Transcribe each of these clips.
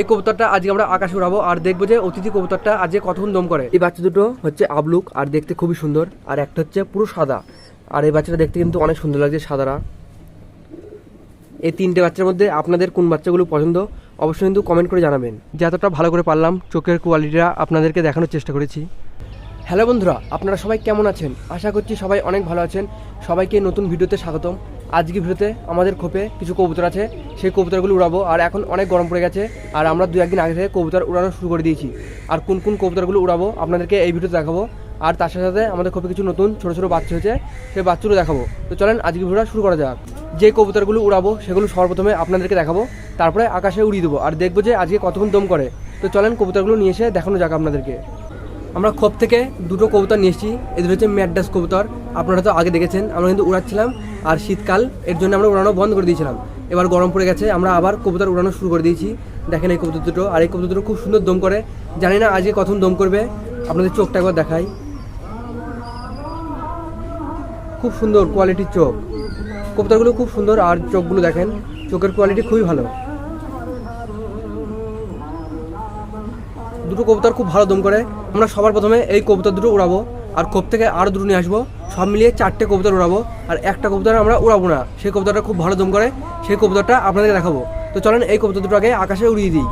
এই কবুতরটা আজকে আমরা আকাশে উড়াবো আর দেখব যে অতিথি কবুতরটা আজকে কতক্ষণ দম করে। এই বাচ্চা দুটো হচ্ছে আবলুক আর দেখতে খুবই সুন্দর আর একটা হচ্ছে পুরো সাদা। আর এই বাচ্চাটা দেখতে কিন্তু অনেক সুন্দর লাগছে সাদারা এই তিনটে বাচ্চার মধ্যে আপনাদের কোন বাচ্চাগুলো পছন্দ অবশ্যই কিন্তু কমেন্ট করে জানাবেন। যতটা ভালো করে পারলাম, চোখের কোয়ালিটিটা আপনাদেরকে দেখানোর চেষ্টা করেছি। হ্যালো বন্ধুরা, আপনারা সবাই কেমন আছেন? আশা করছি সবাই অনেক ভালো আছেন। সবাইকে নতুন ভিডিওতে স্বাগতম। আজকে ভিডিওতে আমাদের খোপে কিছু কবুতর আছে, সেই কবুতরগুলো উড়াবো। আর এখন অনেক গরম পড়ে গেছে, আর আমরা দু একদিন আগে থেকে কবুতর উড়ানো শুরু করে দিয়েছি। আর কোন কোন কবুতরগুলো উড়াবো আপনাদেরকে এই ভিডিওতে দেখাবো। আর তার সাথে সাথে আমাদের খোপে কিছু নতুন ছোটো ছোটো বাচ্চা হয়েছে, সেই বাচ্চাগুলো দেখাবো। তো চলেন আজকে ভিডিওটা শুরু করা যাক। যে কবুতরগুলো উড়াবো সেগুলো সর্বপ্রথমে আপনাদেরকে দেখাবো, তারপরে আকাশে উড়িয়ে দেবো। আর দেখব যে আজকে কতক্ষণ দম করে। তো চলেন কবুতরগুলো নিয়ে এসে দেখানো যাক আপনাদেরকে। আমরা খোপ থেকে দুটো কবুতর নিয়ে এসেছি, এদের হচ্ছে ম্যাডাস কবুতর আপনারা তো আগে দেখেছেন, আমরা কিন্তু উড়াচ্ছিলাম আর শীতকাল, এর জন্য আমরা উড়ানো বন্ধ করে দিয়েছিলাম। এবার গরম পড়ে গেছে, আমরা আবার কবুতর উড়ানো শুরু করে দিয়েছি। দেখেন এই কবুতর দুটো, আর এই কবুতর দুটো খুব সুন্দর দম করে। জানি না আজকে কখন দম করবে, আপনাদের চোখটা একবার দেখাই। খুব সুন্দর কোয়ালিটির চোখ। কবুতরগুলো খুব সুন্দর, আর চোখগুলো দেখেন, চোখের কোয়ালিটি খুবই ভালো। দুটো কবুতর খুব ভালো দম করে। আমরা সবার প্রথমে এই কবুতর দুটো উড়াবো। আর কোপ থেকে আরও দুটো নিয়ে আসব। সব মিলিয়ে চারটে কবুতর উড়াবো আর একটা কবুতর আমরা উড়াবো না। সেই কবুতরটা খুব ভালো দম করে, সেই কবুতরটা আপনাদেরকে দেখাবো। তো চলেন এই কবুতর দুটো আগে আকাশে উড়িয়ে দিই।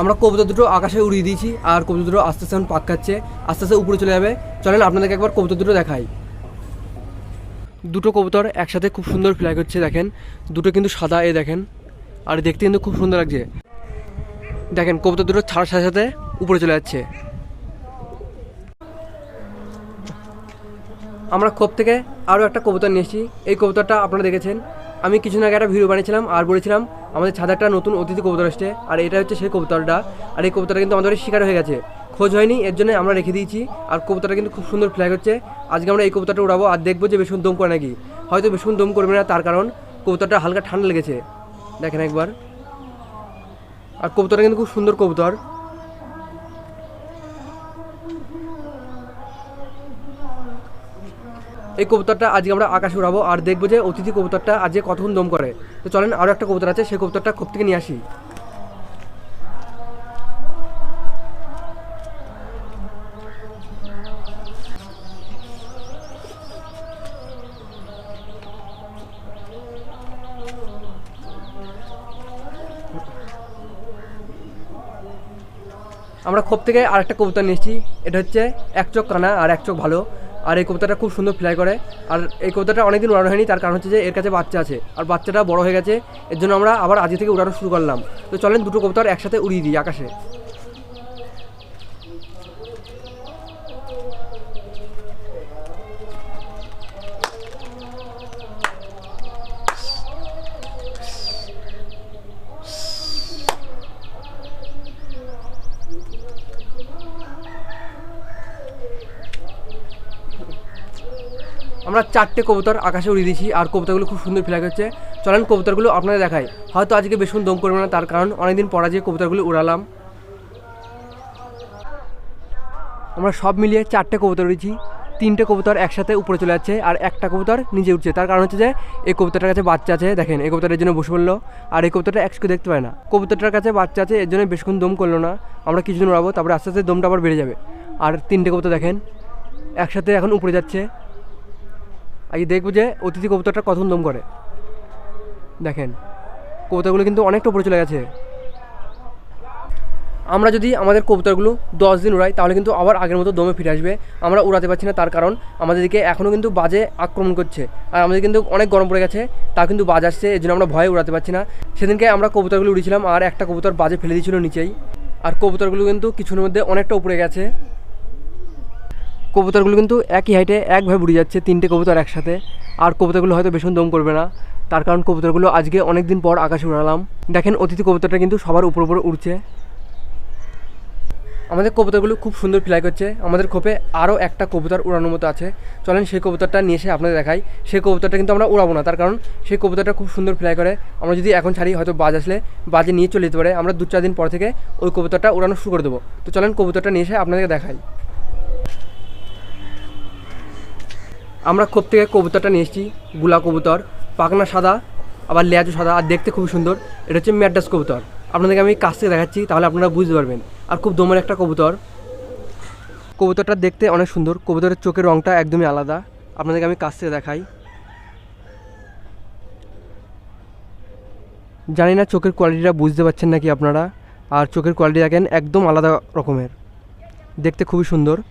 আমরা কবুতর দুটো আকাশে উড়িয়ে দিয়েছি, আর কবুতর দুটো আস্তে আস্তে পাক খাচ্ছে, আস্তে আস্তে উপরে চলে যাবে। চলেন, আপনাদেরকে একবার কবুতর দুটো দেখাই। দুটো কবুতর একসাথে খুব সুন্দর ফ্লাই করছে, দেখেন। দুটো কিন্তু সাদা এ দেখেন। আর দেখতে কিন্তু খুব সুন্দর লাগছে। দেখেন, কবুতর দুটো ছাড়ার সাথে সাথে উপরে চলে যাচ্ছে। আমরা খোপ থেকে আরও একটা কবুতর নিয়ে এসেছি। এই কবুতরটা আপনারা দেখেছেন। আমি কিছুদিন আগে একটা ভিডিও বানিয়েছিলাম আর বলেছিলাম, আমাদের ছাদে একটা নতুন অতিথি কবুতর আসছে। আর এটা হচ্ছে সেই কবুতরটা। আর এই কবুতরটা কিন্তু আমাদের শিকার হয়ে গেছে। খোঁজ হয়নি, এর জন্য আমরা রেখে দিয়েছি। আর কবুতরটা কিন্তু খুব সুন্দর ফ্ল্যাগ হচ্ছে। আজকে আমরা এই কবুতরটা উড়াবো আর দেখব যে বেশি দম করে নাকি। হয়তো বেশি দম করবে না, তার কারণ কবুতরটা হালকা ঠান্ডা লেগেছে। দেখেন একবার। আর কবুতরটা কিন্তু খুব সুন্দর কবুতর। এই কবুতরটা আজকে আমরা আকাশে উড়াবো আর দেখব যে অতিথি কবুতরটা আজকে কতক্ষণ দম করে। তো চলেন আরও একটা কবুতর আছে, সেই কবুতরটা খোপ থেকে নিয়ে আসি। আমরা খোপ থেকে আরেকটা কবুতর নিয়েছি। এটা হচ্ছে এক চোখ কানা আর এক চোখ ভালো। আর এই কবুতরটা খুব সুন্দর ফ্লাই করে। আর এই কবুতরটা অনেকদিন উড়ানো হয়নি, তার কারণ হচ্ছে যে এর কাছে বাচ্চা আছে। আর বাচ্চাটা বড় হয়ে গেছে, এর জন্য আমরা আবার আজকে থেকে উড়ানো শুরু করলাম। তো চলেন দুটো কবুতর একসাথে উড়িয়ে দিই আকাশে। আমরা চারটে কবুতর আকাশে উড়িয়ে দিয়েছি আর কবুতরগুলো খুব সুন্দর ফ্ল্যাগ হচ্ছে চলেন কবুতরগুলো আপনাদের দেখাই। হয়তো আজকে বেশি দম করবে না, তার কারণ অনেকদিন পর যে কবুতরগুলো উড়ালাম। আমরা সব মিলিয়ে চারটে কবুতর উড়েছি। তিনটে কবুতর একসাথে উপরে চলে যাচ্ছে আর একটা কবুতর নিচে উঠছে। তার কারণ হচ্ছে যে, এই কবুতরটার কাছে বাচ্চা আছে, দেখেন, এই কবুতরের জন্য বসে পড়ল। আর এই কবুতরটা একসাথে দেখতে পায় না। কবুতরটার কাছে বাচ্চা আছে, এর জন্য বেশিক্ষণ দম করল না। আমরা কিছুদিন উড়াবো, তারপরে আস্তে আস্তে দমটা আবার বেড়ে যাবে। আর তিনটে কবুতর দেখেন, একসাথে এখন উপরে যাচ্ছে। আজকে দেখব যে অতিথি কবুতরটা কখন দম করে। দেখেন, কবুতরগুলো কিন্তু অনেকটা উপরে চলে গেছে। আমরা যদি আমাদের কবুতরগুলো দশ দিন উড়াই, তাহলে কিন্তু আবার আগের মতো দমে ফিরে আসবে। আমরা উড়াতে পারছি না, তার কারণ আমাদেরকে এখনও কিন্তু বাজে আক্রমণ করছে। আর আমাদের কিন্তু অনেক গরম পড়ে গেছে তা কিন্তু বাজ আসছে এই জন্য আমরা ভয়ে উড়াতে পারছি না। সেদিনকে আমরা কবুতরগুলো উড়িয়েছিলাম আর একটা কবুতর বাজে ফেলে দিয়েছিল নিচেই। আর কবুতরগুলো কিন্তু কিছুর মধ্যে অনেকটা উপরে গেছে। কবুতরগুলো কিন্তু একই হাইটে একভাবে উড়ে যাচ্ছে, তিনটে কবুতর একসাথে। আর কবুতরগুলো হয়তো বেশি দম করবে না। তার কারণ কবুতরগুলো আজকে অনেক দিন পর আকাশে উড়ালাম। দেখেন, অতিথি কবুতরটা কিন্তু সবার উপর উপরে উড়ছে। আমাদের কবুতরগুলো খুব সুন্দর ফ্লাই করছে। আমাদের খোপে আরও একটা কবুতর উড়ানোর মতো আছে। চলেন, সেই কবুতরটা নিয়ে এসে আপনাদের দেখাই। সেই কবুতরটা কিন্তু আমরা উড়াবো না। তার কারণ সেই কবুতরটা খুব সুন্দর ফ্লাই করে। আমরা যদি এখন ছাড়ি, হয়তো বাজ আসলে বাজে নিয়ে চলে যেতে পারে। আমরা দু চার দিন পর থেকে ওই কবুতরটা উড়ানো শুরু করে দেবো। তো চলেন, কবুতরটা নিয়ে এসে আপনাদেরকে দেখাই। আমরা খোপ থেকে কবুতরটা নিয়ে এসেছি, গুলা কবুতর পাকনা সাদা, আবার লেজও সাদা, আর দেখতে খুবই সুন্দর। এটা হচ্ছে ম্যাড্রাস কবুতর। আপনাদেরকে আমি কাছ থেকে দেখাচ্ছি, তাহলে আপনারা বুঝতে পারবেন। আর খুব দমের একটা কবুতর। কবুতরটা দেখতে অনেক সুন্দর। কবুতরের চোখের রঙটা একদমই আলাদা। আপনাদেরকে আমি কাছ থেকে দেখাই। জানি না চোখের কোয়ালিটিটা বুঝতে পারছেন নাকি আপনারা। আর চোখের কোয়ালিটি দেখেন একদম আলাদা রকমের। দেখতে খুবই সুন্দর।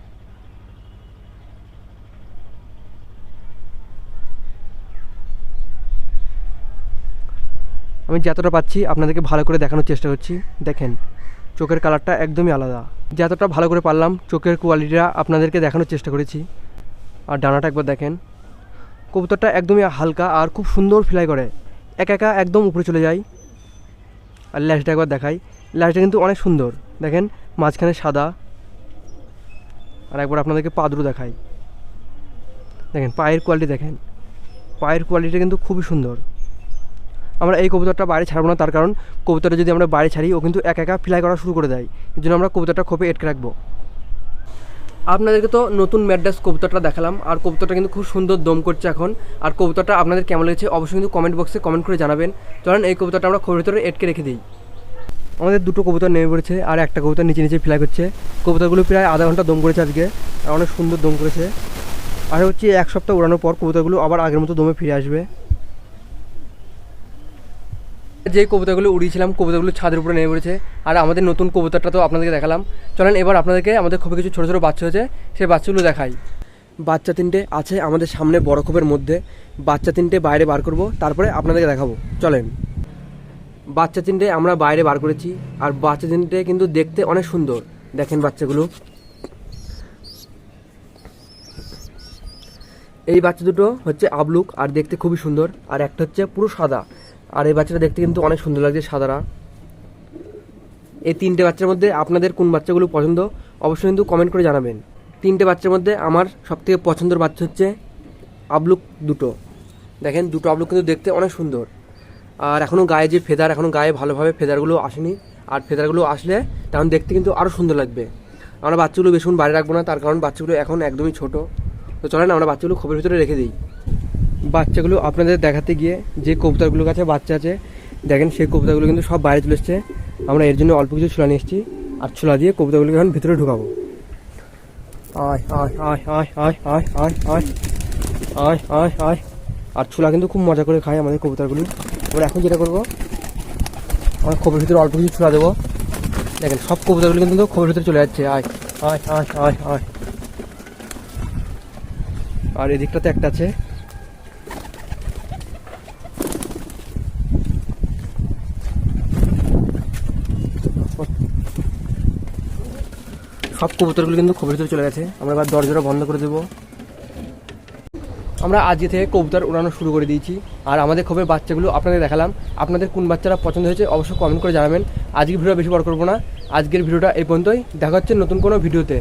আমি যতটা পাচ্ছি আপনাদেরকে ভালো করে দেখানোর চেষ্টা করছি। দেখেন, চোখের কালারটা একদমই আলাদা। যতটা ভালো করে পারলাম, চোখের কোয়ালিটিটা আপনাদেরকে দেখানোর চেষ্টা করেছি। আর ডানাটা একবার দেখেন। কবুতরটা একদমই হালকা আর খুব সুন্দর ফ্লাই করে। একা একা একদম উপরে চলে যায় আর ল্যাসটা একবার দেখাই। ল্যাসটা কিন্তু অনেক সুন্দর। দেখেন, মাঝখানে সাদা। আর একবার আপনাদেরকে পাদরু দেখাই। দেখেন, পায়ের কোয়ালিটি দেখেন। পায়ের কোয়ালিটি কিন্তু খুবই সুন্দর। আমরা এই কবুতরটা বাইরে ছাড়বো না, তার কারণ কবুতরটা যদি আমরা বাইরে ছাড়ি, ও কিন্তু একা একা ফ্লাই করা শুরু করে দেয়। এই জন্য আমরা কবুতরটা খোপে এটকে রাখব। আপনাদেরকে তো নতুন ম্যাড্রাস কবুতরটা দেখালাম, আর কবুতরটা কিন্তু খুব সুন্দর দম করছে এখন। আর কবুতরটা আপনাদের কেমন লেগেছে অবশ্যই কিন্তু কমেন্ট বক্সে কমেন্ট করে জানাবেন। চলেন এই কবুতরটা আমরা খোপের ভিতরে এটকে রেখে দিই। আমাদের দুটো কবুতর নেমে পড়েছে, আর একটা কবুতর নিচে নিচে ফ্লাই করছে। কবুতরগুলো প্রায় আধা ঘণ্টা দম করেছে আজকে, আর অনেক সুন্দর দম করেছে। আর হচ্ছে এক সপ্তাহ উড়ানোর পর কবুতরগুলো আবার আগের মতো দমে ফিরে আসবে। যে কবিতাগুলো উড়িয়েছিলাম, কবুতরগুলো ছাদের উপরে নেমে পড়েছে। আর আমাদের নতুন কবুতরটা তো আপনাদেরকে দেখালাম। চলেন, এবার আপনাদেরকে আমাদের খুবই কিছু ছোটো ছোটো বাচ্চা হয়েছে, সেই বাচ্চাগুলো দেখাই। বাচ্চা তিনটে আছে আমাদের সামনে বড় খোপের মধ্যে। বাচ্চা তিনটে বাইরে বার করব, তারপরে আপনাদেরকে দেখাবো। চলেন। বাচ্চা তিনটে আমরা বাইরে বার করেছি, আর বাচ্চা তিনটে কিন্তু দেখতে অনেক সুন্দর। দেখেন বাচ্চাগুলো। এই বাচ্চা দুটো হচ্ছে আবলুক, আর দেখতে খুবই সুন্দর, আর একটা হচ্ছে পুরো সাদা। আর এই বাচ্চাটা দেখতে কিন্তু অনেক সুন্দর লাগছে সাদারা। এই তিনটে বাচ্চার মধ্যে আপনাদের কোন বাচ্চাগুলো পছন্দ, অবশ্যই কিন্তু কমেন্ট করে জানাবেন। তিনটে বাচ্চার মধ্যে আমার সবথেকে পছন্দের বাচ্চা হচ্ছে আবলুক দুটো। দেখেন, দুটো আবলুক কিন্তু দেখতে অনেক সুন্দর। আর এখনও গায়ে যে ফেদার এখনও গায়ে ভালোভাবে ফেদারগুলো আসেনি। আর ফেদারগুলো আসলে তখন দেখতে কিন্তু আরও সুন্দর লাগবে। আমরা বাচ্চাগুলো বেশিক্ষণ বাইরে রাখব না, তার কারণ বাচ্চাগুলো এখন একদমই ছোট। তো চলেন, আমরা বাচ্চাগুলো খোপের ভিতরে রেখে দিই। বাচ্চাগুলো আপনাদের দেখাতে গিয়ে যে কবুতরগুলোর কাছে বাচ্চা আছে দেখেন সেই কবুতরগুলো কিন্তু সব বাইরে চলে এসছে আমরা এর জন্য অল্প কিছু ছোলা নিয়ে এসেছি আর ছোলা দিয়ে কবুতরগুলোকে এখন ভিতরে ঢুকাবো আয় আয় আয় আয় আয় আয় আয় আয় আয় আয় আয় আর ছোলা কিন্তু খুব মজা করে খায় আমাদের কবুতরগুলো আমরা এখন যেটা করব আমার খোপের ভিতরে অল্প কিছু ছোলা দেবো দেখেন সব কবুতরগুলো কিন্তু খোপের ভিতরে চলে যাচ্ছে আয় আয় আয় আয় আয় আর এদিকটাতে একটা আছে সব কবুতরগুলো কিন্তু খোপের ভিতরে চলে গেছে। আমরা এবার দরজাটা বন্ধ করে দেবো। আমরা আজ থেকে কবুতর উড়ানো শুরু করে দিয়েছি। আর আমাদের খোপের বাচ্চাগুলো আপনাদের দেখালাম। আপনাদের কোন বাচ্চারা পছন্দ হয়েছে অবশ্যই কমেন্ট করে জানাবেন। আজকের ভিডিও বেশি বড় করব না। আজকের ভিডিওটা এই পর্যন্তই। দেখা হচ্ছে নতুন কোনো ভিডিওতে।